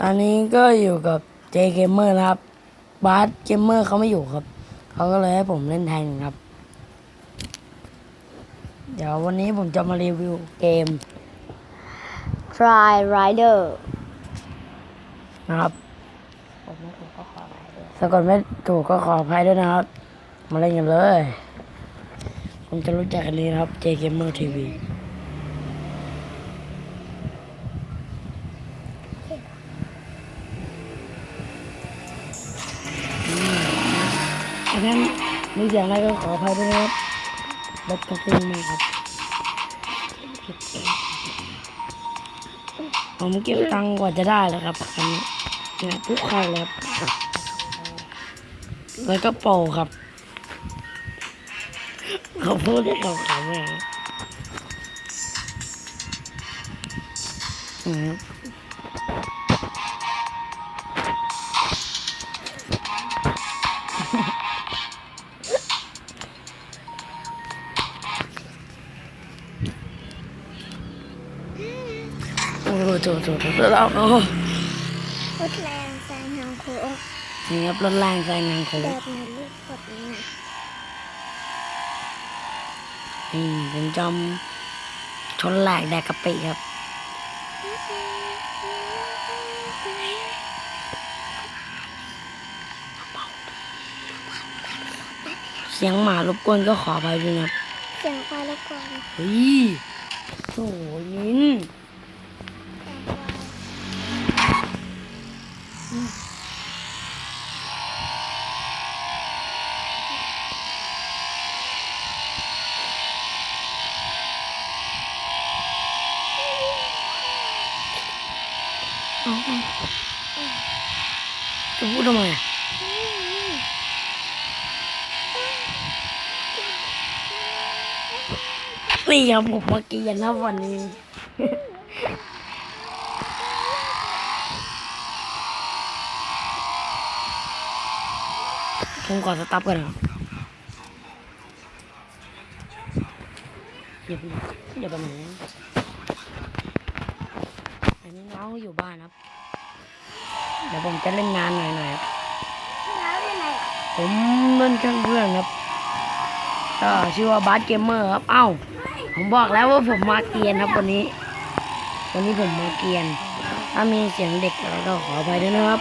ตอนนี้ก็อยู่กับเจเกมเมอร์นะครับบาสเกมเมอร์เขาไม่อยู่ครับ เขาก็เลยให้ผมเล่นแทนครับ เดี๋ยววันนี้ผมจะมารีวิวเกม Try Rider นะครับผมไม่ถูกก็ขอ Rider สะกดไม่ถูกก็ขออภัยด้วยนะครับ มาเล่นกันเลย ผมจะรู้จักกันนี้นะครับ J Gamer TV งั้นมีเสียงไรก็ขออภัยด้วยนะครับรถกระซิ่งมาครับผมเก็บตังค์กว่าจะได้แล้วครับคันนี้เนี่ยทุกคันเลยครับแล้วก็โปรครับเขาพูดได้ขาขำเลยครับ โอ้โหโถโถโถเราโอ้รถแรงแซงทางโค้งนี่ครับรถแรงแซงงานโค้งแบบในรูกดนี้นะนี่ผมจำชนแหลกแดกกะปิครับเสียงหมารบกวนก็ขอไปด้วยนะเสียงควายรบกวนเฮ้ยโถ่ยินสียงควาย เอาเอา จะพูดทำไมนี่ครับผมมาเกียนนะวันนี้ผมขอสต็อปก่อนนะครับอย่าไปอย่าไปไหนนะอันนี้ น้องก็อยู่บ้านครับ เดี๋ยวผมจะเล่นงานหน่อยหน่อยครับแล้วยังไงอะผมเล่นช่างเพื่อนครับก็ชื่อว่าบาสเกมเมอร์ครับ เอ้า ผมบอกแล้วว่าผมมาเกรียนครับวันนี้ วันนี้ผมมาเกรียน ถ้ามีเสียงเด็กอะไรก็ขออภัยด้วยนะครับ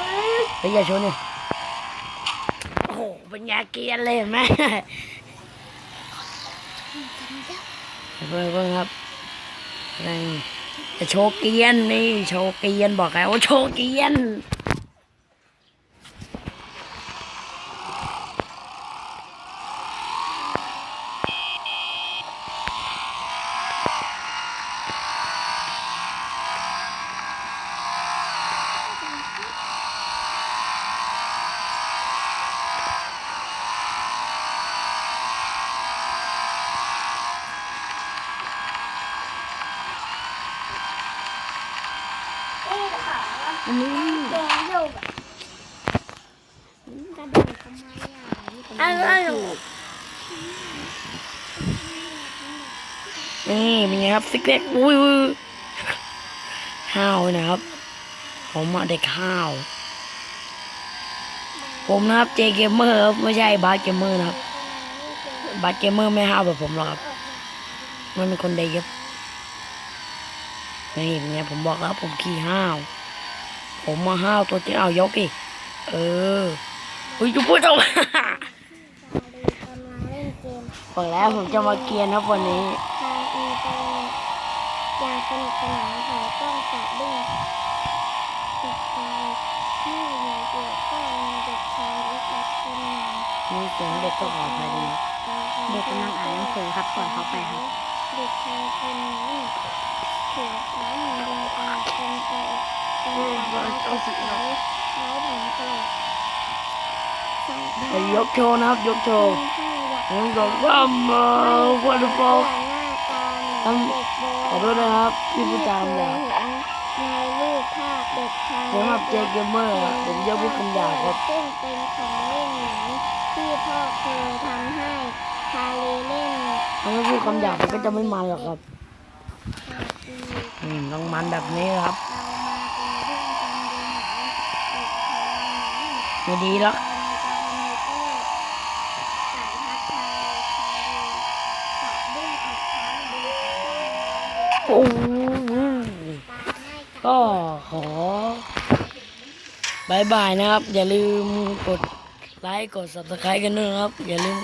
เฮ้ยอย่าชนเลยโอ้โหเป็นยาเกรียนเลยเห็นไหมเพื่อนเพื่อนครับนี่จะ โชเกียนนี่โชเกียนบอกแล้วว่าโชเกียน อันนี้แดงโยกกระโดดทำไมอะอะไรนี่เป็นไงครับซิกเล็กอุ้ยอุ้าวนะครับ ผมอะเด็กห้าว ผมนะครับเจเกมเมอร์ครับไม่ใช่บาสเกมเมอร์นะครับบาสเกมเมอร์ไม่ห้าวแบบผมหรอกครับ มันเป็นคนเด็กครับนี่เป็นไงผมบอกแล้วผมขี้ห้าว ผมมาห้าวตัวจริงเอายกอีกเอออุ้ยจะพูดออกมากำลังเล่นเกมบอกแล้วผมจะมาเกียนครับวันนี้ทางอินเตอร์เน็ตอย่างสนุกสนานหายต้องสะดุ้งเด็กชายที่อยู่เกี่ยวข้องมีเด็กชายเล็กๆคนหนึ่งมีเสียงเด็กก็ขออภัยด้วยนะเด็กกำลังอ่านหนังสือครับปล่อยเขาไปครับ เด็กชายคนนี้ถูกน้ำมันดวงตาคนไปเป็นตา เอาสีไว้ไว้ผมกรอบยกโชว์นะครับยกโชว์ให้อยากผมบอกว่ามาวันฟอกหน้าตาเหมือนเด็กโบขอโทษนะครับที่พูดจามเคหยายบเห็นในรูปภาพเด็กชายสำหรับเจเกมเมอร์ผมจะพูดคำหยาบครับซึ่งเป็นของเล่นหนังที่พ่อเคยทำให้ชาลีเล่นถ้าไม่พูดคำหยาบมันก็จะไม่มันหรอกครับ อืมต้องมันแบบนี้ครับ เรามาเป็นเรื่องกันดูหนัง ไม่ดีหรอกโอ้ก็ขอบายบายนะครับ อย่าลืมกดไลค์กด subscribe กันด้วยนะครับ อย่าลืม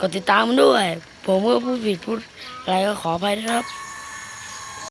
กดติดตามด้วย ผมก็พูดผิดพูดอะไรก็ขออภัยนะครับ